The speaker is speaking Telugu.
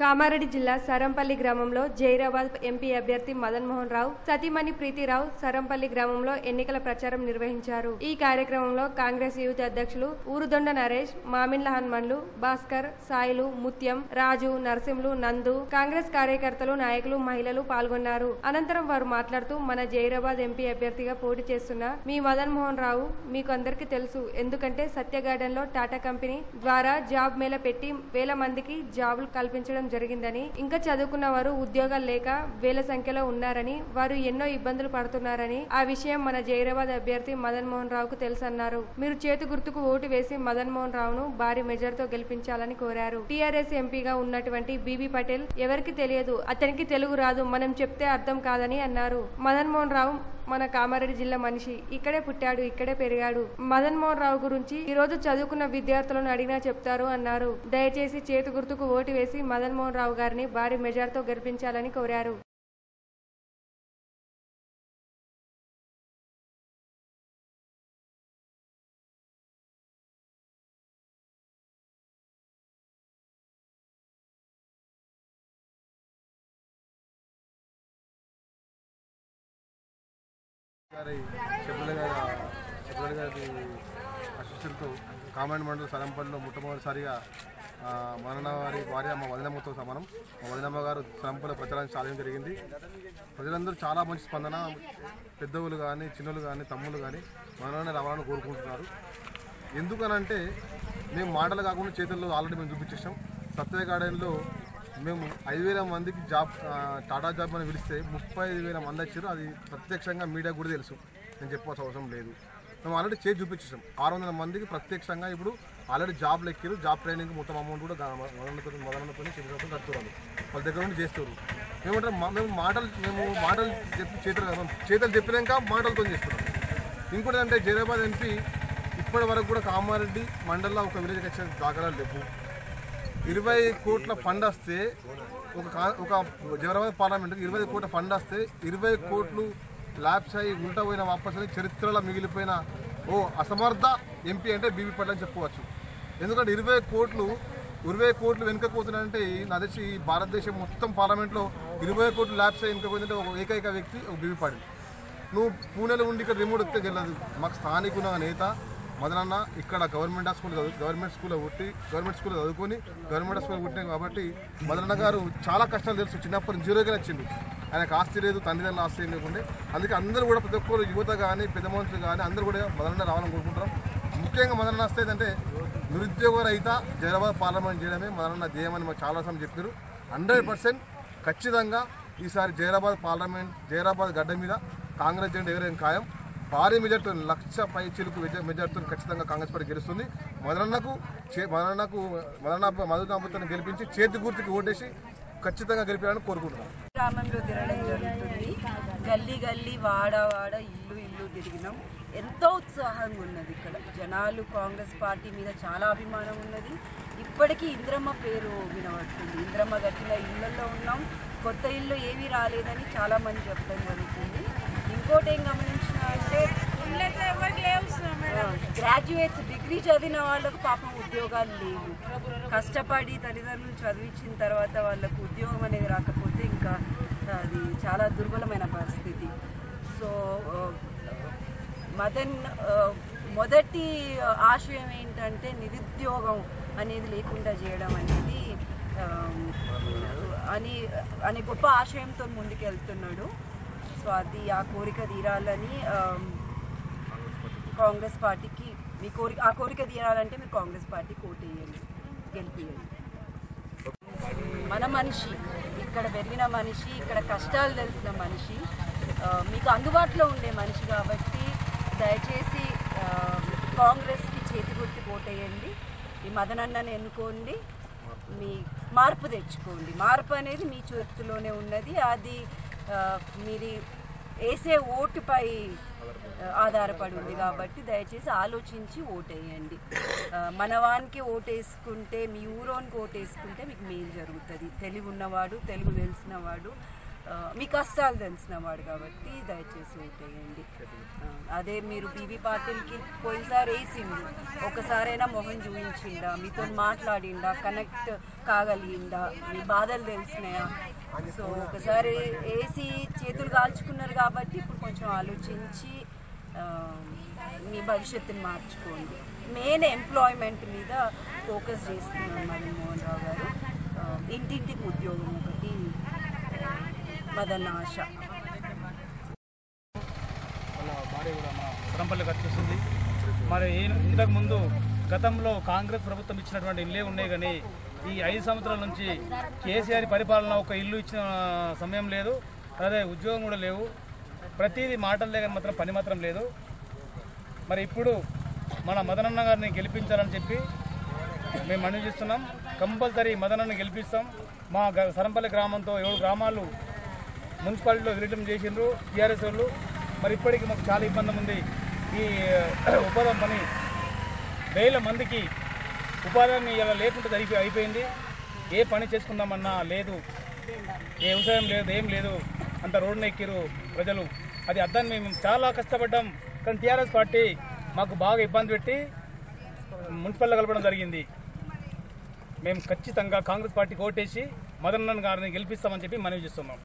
కామారెడ్డి జిల్లా సరంపల్లి గ్రామంలో జైరాబాద్ ఎంపీ అభ్యర్థి మదన్ మోహన్ రావు సతీమణి ప్రీతిరావు సరంపల్లి గ్రామంలో ఎన్నికల ప్రచారం నిర్వహించారు. ఈ కార్యక్రమంలో కాంగ్రెస్ యూత్ అధ్యక్షులు ఊరుదొండ నరేష్ మామిన్ల హన్మన్లు భాస్కర్ సాయిలు ముత్యం రాజు నరసింహులు నందు కాంగ్రెస్ కార్యకర్తలు నాయకులు మహిళలు పాల్గొన్నారు. అనంతరం వారు మాట్లాడుతూ మన జైరాబాద్ ఎంపీ అభ్యర్థిగా పోటీ చేస్తున్న మీ మదన్ మోహన్ రావు మీకు అందరికీ తెలుసు. ఎందుకంటే సత్య గార్డెన్లో టాటా కంపెనీ ద్వారా జాబ్ మేళ పెట్టి వేల మందికి జాబులు కల్పించడం జరిగిందని. ఇంకా చదువుకున్న వారు ఉద్యోగాలు లేక వేల సంఖ్యలో ఉన్నారని వారు ఎన్నో ఇబ్బందులు పడుతున్నారని ఆ విషయం మన జైరాబాద్ అభ్యర్థి మదన్ మోహన్ రావుకు తెలుసన్నారు. మీరు చేతి గుర్తుకు ఓటు వేసి మదన్ మోహన్ రావును భారీ మెజార్తో గెలిపించాలని కోరారు. టీఆర్ఎస్ ఎంపీగా ఉన్నటువంటి బీబీ పటేల్ ఎవరికి తెలియదు అతనికి తెలుగు రాదు మనం చెప్తే అర్థం కాదని అన్నారు. మదన్ మోహన్ రావు మన కామారెడ్డి జిల్లా మనిషి ఇక్కడే పుట్టాడు ఇక్కడే పెరిగాడు. మదన్ మోహన్ రావు గురించి ఈ రోజు చదువుకున్న విద్యార్థులను అడిగినా చెప్తారు అన్నారు. దయచేసి చేతి గుర్తుకు ఓటు వేసి మదన్ మోహన్ రావు గారిని భారీ మెజార్తో గెలిపించాలని కోరారు. గారి చెప్పుల గారి చెప్పుల గారి అసిస్టెంట్తో కామాండ్ మండల సరంపల్లిలో మొట్టమొదటిసారిగా మరణ వారి భార్య మా వదినమ్మతో సమానం. మా వదినమ్మ గారు సంపూర్ణ ప్రచారానికి సాధన జరిగింది. ప్రజలందరూ చాలా మంచి స్పందన పెద్దవులు కానీ చిన్నలు కానీ తమ్ముళ్ళు కానీ మనలోనే రావాలని కోరుకుంటున్నారు. ఎందుకనంటే మేము మాటలు కాకుండా చేతుల్లో ఆల్రెడీ మేము చూపించేసాం సత్య గార్డెన్లో మేము ఐదు వేల మందికి జాబ్ టాటా జాబ్ అని పిలిస్తే ముప్పై ఐదు వేల మంది వచ్చారు. అది ప్రత్యక్షంగా మీడియా కూడా తెలుసు. నేను చెప్పాల్సిన అవసరం లేదు. మేము ఆల్రెడీ చేసి చూపించేసాం ఆరు వందల మందికి ప్రత్యక్షంగా ఇప్పుడు ఆల్రెడీ జాబ్లు ఎక్కారు జాబ్ ట్రైనింగ్ మొత్తం అమౌంట్ కూడా మొదలతో మొదలతో చెప్పినప్పుడు కడుతున్నారు వాళ్ళ దగ్గర నుండి చేస్తారు మేమంటే మేము మాటలు మేము మాటలు చెప్పి చేతులు చేతులు చెప్పినాక మాటలతో చేస్తున్నాం ఇంకోటి అంటే జైరాబాద్ ఎంపీ ఇప్పటి వరకు కూడా కామారెడ్డి మండల్లో ఒక విలేజ్కి వచ్చే దాఖలాలు లేవు. ఇరవై కోట్ల ఫండ్ వస్తే ఒక ఒక జవరాబాద్ పార్లమెంట్కి ఇరవై కోట్ల ఫండ్ వస్తే ఇరవై కోట్లు ల్యాబ్స్ అయ్యి ఉంటా పోయిన వాపస్ అని చరిత్రలో మిగిలిపోయిన ఓ అసమర్థ ఎంపీ అంటే బీబీ పట్ల అని చెప్పుకోవచ్చు. ఎందుకంటే ఇరవై కోట్లు ఇరవై కోట్లు వెనుకపోతున్నాయంటే నా తెలిసి ఈ భారతదేశం మొత్తం పార్లమెంట్లో ఇరవై కోట్లు ల్యాబ్స్ అయ్యి వెనుకపోయిందంటే ఒక ఏకైక వ్యక్తి ఒక బీబీ నువ్వు పూణేలో ఉండి ఇక్కడ రిమోట్ వస్తే గెలదు మాకు స్థానికున్న నేత మదనన్న ఇక్కడ గవర్నమెంట్ స్కూల్ చదువు గవర్నమెంట్ స్కూల్లో పుట్టి గవర్నమెంట్ స్కూల్లో చదువుకొని గవర్నమెంట్ స్కూల్ పుట్టినాం కాబట్టి మదనన్న గారు చాలా కష్టాలు తెలుసు. చిన్నప్పటి నుంచి జీరోగా వచ్చింది ఆయనకు ఆస్తి లేదు తండ్రిదండ్రుల ఆస్తి ఏం అందుకే అందరూ కూడా ప్రతి ఒక్కరు యువత కానీ పెద్ద మనుషులు కానీ అందరూ కూడా మదనన్న రావాలని కోరుకుంటున్నాం. ముఖ్యంగా మదనన్న వస్తే ఏంటంటే నిరుద్యోగ రహిత జైరాబాద్ పార్లమెంట్ చేయడమే మనన్న ధ్యేయమని మాకు చాలాసార్లు చెప్పారు. హండ్రెడ్ పర్సెంట్ ఖచ్చితంగా ఈసారి జైరాబాద్ పార్లమెంట్ జైరాబాద్ గడ్డ మీద కాంగ్రెస్ జెండా ఎగరేం ఖాయం. భారీ మెజార్టీ లక్ష పై చిలుకు మెజార్టీతో ఖచ్చితంగా కాంగ్రెస్ పార్టీ గెలుస్తుంది. మదనన్నకు చే మదనన్నకు మదన మధునాభతో గెలిపించి చేతి గుర్తుకి ఓటేసి ఖచ్చితంగా గెలిపాలని కోరుకుంటున్నాను గల్లీ గల్లీ వాడ వాడ ఇల్లు ఇల్లు తిరిగినాం. ఎంతో ఉత్సాహంగా ఉన్నది ఇక్కడ. జనాలు కాంగ్రెస్ పార్టీ మీద చాలా అభిమానం ఉన్నది. ఇప్పటికీ ఇంద్రమ్మ పేరు వినబడుతుంది. ఇంద్రమ్మ గట్టిన ఇళ్ళల్లో ఉన్నాం. కొత్త ఇల్లు ఏమీ రాలేదని చాలా మంది చెప్పడం జరుగుతుంది. ఇంకోటి ఏం గమనించిన అంటే గ్రాడ్యుయేట్స్ డిగ్రీ చదివిన వాళ్ళకు పాపం ఉద్యోగాలు లేవు. కష్టపడి తల్లిదండ్రులు చదివించిన తర్వాత వాళ్ళకు ఉద్యోగం అనేది రాకపోతే ఇంకా అది చాలా దుర్బలమైన పరిస్థితి. సో uh, మదన్ uh, మొదటి uh, ఆశయం ఏంటంటే నిరుద్యోగం అనేది లేకుండా చేయడం అనేది um, అని అని గొప్ప ఆశయంతో ముందుకెళ్తున్నాడు. సో అది ఆ కోరిక తీరాలని um, కాంగ్రెస్ పార్టీకి మీ కోరిక ఆ కోరిక తీరాలంటే మీరు కాంగ్రెస్ పార్టీ కోటేయండి గెలిపియండి. మన మనిషి ఇక్కడ పెరిగిన మనిషి ఇక్కడ కష్టాలు తెలిసిన మనిషి మీకు అందుబాటులో ఉండే మనిషి కాబట్టి దయచేసి కాంగ్రెస్కి చేతి గుర్తు ఓటేయండి. ఈ మదనన్నని ఎన్నుకోండి. మీ మార్పు తెచ్చుకోండి. మార్పు అనేది మీ చేతిలోనే ఉన్నది. అది మీరు వేసే ఓటుపై ఆధారపడి ఉంది కాబట్టి దయచేసి ఆలోచించి ఓటేయండి. మనవానికి ఓటేసుకుంటే మీ ఊరోనికి ఓటేసుకుంటే మీకు మేలు జరుగుతుంది. తెలుగు ఉన్నవాడు తెలుగు తెలిసినవాడు మీ కష్టాలు తెలిసినవాడు కాబట్టి దయచేసి ఓటేయండి. అదే మీరు బీబీ పాటిల్కి పోయినసారి వేసిండు. ఒకసారైనా మొహం చూపించిండా మీతో మాట్లాడిండా? కనెక్ట్ కాగలిగిందా మీ బాధలు తెలిసినాయా? సో ఒకసారి వేసి చేతులు కాల్చుకున్నారు కాబట్టి ఇప్పుడు కొంచెం ఆలోచించి మీ భవిష్యత్తుని మార్చుకోండి. మెయిన్ ఎంప్లాయ్మెంట్ మీద ఫోకస్ చేస్తున్నాం మదన్మోహన్ రావు గారు. ఇంటింటికి ఉద్యోగం ఒకటి మదన్ ఆశ వాళ్ళ భార్య కూడా మన సరంపల్లికి వచ్చేసింది. మరి ఈ- ఇంతకు ముందు గతంలో కాంగ్రెస్ ప్రభుత్వం ఇచ్చినటువంటి ఇల్లే ఉన్నాయి కానీ ఈ ఐదు సంవత్సరాల నుంచి కేసీఆర్ పరిపాలన ఒక ఇల్లు ఇచ్చిన సమయం లేదు. అదే ఉద్యోగం కూడా లేవు. ప్రతిదీ మాటలు లేక మాత్రం పని మాత్రం లేదు. మరి ఇప్పుడు మన మదనన్న గారిని గెలిపించాలని చెప్పి మేము మనవి చేస్తున్నాం. కంపల్సరీ మదనన్న గెలిపిస్తాం. మా గ- సరంపల్లి గ్రామంతో ఏడు గ్రామాలు మున్సిపాలిటీలో విలీనం చేసిండ్రు టీఆర్ఎస్ వాళ్ళు. మరి ఇప్పటికీ మాకు చాలా ఇబ్బంది ఉంది. ఈ ఉపాధి పని వేల మందికి ఉపాధాన్ని ఇలా లేకుండా అయిపోయి అయిపోయింది. ఏ పని చేసుకుందామన్నా లేదు. ఏ వ్యవసాయం లేదు ఏం లేదు. అంత రోడ్డున ఎక్కిరు ప్రజలు. అది అర్థాన్ని మేము చాలా కష్టపడ్డాం. కానీ టీఆర్ఎస్ పార్టీ మాకు బాగా ఇబ్బంది పెట్టి మున్సిపల్లో కలపడం జరిగింది. మేము ఖచ్చితంగా కాంగ్రెస్ పార్టీకి ఓటేసి మదన్ గారిని గెలిపిస్తామని చెప్పి మనవి చేస్తున్నాం.